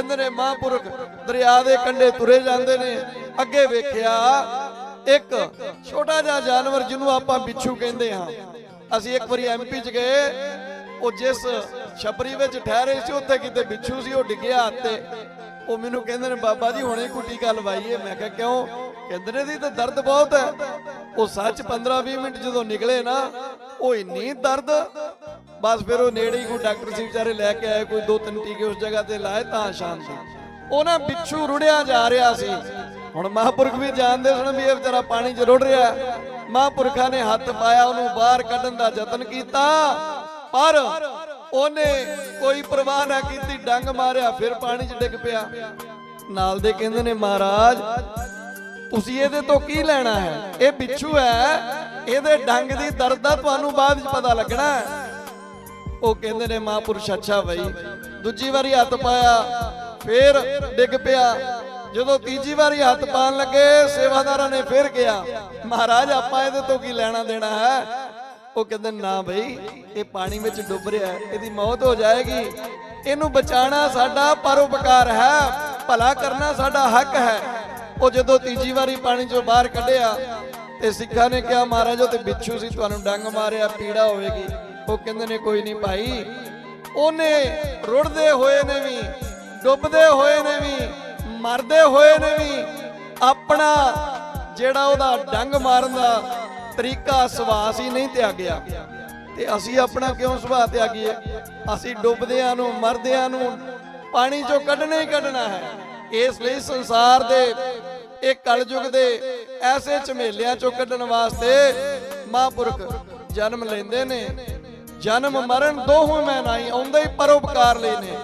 ਕਹਿੰਦੇ ਨੇ ਮਹਾਂਪੁਰਖ, ਦਰਿਆ ਦੇ ਕੰਢੇ ਤੁਰੇ ਜਾਂਦੇ ਨੇ। ਅੱਗੇ ਵੇਖਿਆ, ਇੱਕ ਛੋਟਾ ਜਿਹਾ ਜਾਨਵਰ ਜਿਹਨੂੰ ਆਪਾਂ ਬਿੱਛੂ ਕਹਿੰਦੇ ਹਾਂ। ਅਸੀਂ ਇੱਕ ਵਾਰੀ ਐਮਪੀ ਚ ਗਏ, ਉਹ ਜਿਸ ਛਪਰੀ ਵਿੱਚ ਠਹਿਰੇ ਸੀ, ਉੱਥੇ ਕਿਤੇ ਬਿੱਛੂ ਸੀ, ਉਹ ਡਿੱਗਿਆ ਤੇ। ਉਹ ਮੈਨੂੰ ਕਹਿੰਦੇ ਨੇ, ਬਾਬਾ ਜੀ, ਹੁਣੇ ਕੁੱਟੀ ਗੱਲ ਲਵਾਈਏ ਮੈਂ ਕਿਹਾ, ਕਿਉਂ? ਕਹਿੰਦੇ ਨੇ ਦੀ ਤਾਂ ਦਰਦ ਬਹੁਤ ਹੈ। ਉਹ ਸੱਚ 15-20 ਮਿੰਟ ਜਦੋਂ ਨਿਕਲੇ ਨਾ, ਉਹ ਇੰਨੀ ਦਰਦ ਬਸ ਫਿਰ ਉਹ ਨੇੜੇ ਹੀ ਕੋਈ ਡਾਕਟਰ ਸੀ ਵਿਚਾਰੇ ਲੈ ਕੇ ਆਏ, ਕੋਈ ਦੋ ਤਿੰਨ ਟੀਕੇ ਉਸ ਜਗ੍ਹਾ ਤੇ ਲਾਏ ਤਾਂ ਸ਼ਾਂਤੀ ਉਹ ਨਾ ਬਿੱਛੂ ਰੁੜਿਆ ਜਾ ਰਿਹਾ ਸੀ। ਹੁਣ ਮਹਾਂਪੁਰਖ ਵੀ ਜਾਣਦੇ ਸਨ ਵੀ ਇਹ ਵਿਚਾਰਾ ਪਾਣੀ 'ਚ ਰੁੜ ਰਿਹਾ। ਹੈ। ਮਹਾਂਪੁਰਖਾਂ ਨੇ ਹੱਥ ਪਾਇਆ, ਉਹਨੂੰ ਬਾਹਰ ਕੱਢਣ ਦਾ ਯਤਨ ਕੀਤਾ, ਪਰ ਉਹਨੇ ਕੋਈ ਪਰਵਾਹ ਨਾ ਕੀਤੀ, ਡੰਗ ਮਾਰਿਆ, ਫਿਰ ਪਾਣੀ 'ਚ ਡਿੱਗ ਪਿਆ। ਨਾਲ ਦੇ ਕਹਿੰਦੇ ਨੇ, ਮਹਾਰਾਜ, ਤੁਸੀਂ ਇਹਦੇ ਤੋਂ ਕੀ ਲੈਣਾ ਹੈ? ਇਹ ਬਿੱਛੂ ਹੈ। ਇਹਦੇ ਡੰਗ ਦੀ ਦਰਦ ਦਾ ਤੁਹਾਨੂੰ ਬਾਅਦ ਚ ਪਤਾ ਲੱਗਣਾ ਹੈ। ਉਹ ਕਹਿੰਦੇ ਨੇ ਮਹਾਂਪੁਰਸ਼ ਅੱਛਾ ਬਈ। ਦੂਜੀ ਵਾਰੀ ਹੱਥ ਪਾਇਆ, ਫੇਰ ਡਿੱਗ ਪਿਆ। ਜਦੋਂ ਤੀਜੀ ਵਾਰੀ ਹੱਥ ਪਾਣ ਲੱਗੇ, ਸੇਵਾਦਾਰਾਂ ਨੇ ਫੇਰ ਕਿਹਾ, ਮਹਾਰਾਜ, ਆਪਾਂ ਇਹਦੇ ਤੋਂ ਕੀ ਲੈਣਾ ਦੇਣਾ ਹੈ? ਉਹ ਕਹਿੰਦੇ, ਨਾ ਬਈ, ਇਹ ਪਾਣੀ ਵਿੱਚ ਡੁੱਬ ਰਿਹਾ ਇਹਦੀ ਮੌਤ ਹੋ ਜਾਏਗੀ। ਇਹਨੂੰ ਬਚਾਉਣਾ ਸਾਡਾ ਪਰਉਪਕਾਰ ਹੈ, ਭਲਾ ਕਰਨਾ ਸਾਡਾ ਹੱਕ ਹੈ। ਉਹ ਜਦੋਂ ਤੀਜੀ ਵਾਰੀ ਪਾਣੀ ਚੋਂ ਬਾਹਰ ਕੱਢਿਆ, ਤੇ ਸਿੱਖਾਂ ਨੇ ਕਿਹਾ, ਮਹਾਰਾਜ, ਉਹ ਤੇ ਬਿੱਛੂ ਸੀ, ਤੁਹਾਨੂੰ ਡੰਗ ਮਾਰਿਆ, ਪੀੜਾ ਹੋਵੇਗੀ। ਉਹ ਕਹਿੰਦੇ ਨੇ, ਕੋਈ ਨਹੀਂ ਭਾਈ। ਉਹਨੇ ਰੁੜਦੇ ਹੋਏ ਨੇ ਵੀ, ਡੁੱਬਦੇ ਹੋਏ ਨੇ ਵੀ, ਮਰਦੇ ਹੋਏ ਨੇ ਵੀ, ਆਪਣਾ ਜਿਹੜਾ ਉਹਦਾ ਡੰਗ ਮਾਰਨ ਦਾ ਤਰੀਕਾ ਸੁਭਾਅ ਸੀ ਨਹੀਂ ਤਿਆਗਿਆ। ਤੇ ਅਸੀਂ ਆਪਣਾ ਕਿਉਂ ਸੁਭਾਅ ਤਿਆਗੀਏ? ਅਸੀਂ ਡੁੱਬਦਿਆਂ ਨੂੰ, ਮਰਦਿਆਂ ਨੂੰ ਪਾਣੀ ਚੋਂ ਕੱਢਣਾ ਹੀ ਕੱਢਣਾ ਹੈ। ਇਸ ਲਈ ਸੰਸਾਰ ਦੇ ਇਹ ਕਲਯੁਗ ਦੇ ਐਸੇ ਝਮੇਲਿਆਂ ਚੋਂ ਕੱਢਣ ਵਾਸਤੇ ਮਹਾਂਪੁਰਖ ਜਨਮ ਲੈਂਦੇ ਨੇ। ਜਨਮ ਮਰਨ ਦੋਹੋਂ ਮੈਂ ਨਹੀਂ ਆਉਂਦੇ ਹੀ ਪਰਉਪਕਾਰ ਲਈ ਨੇ।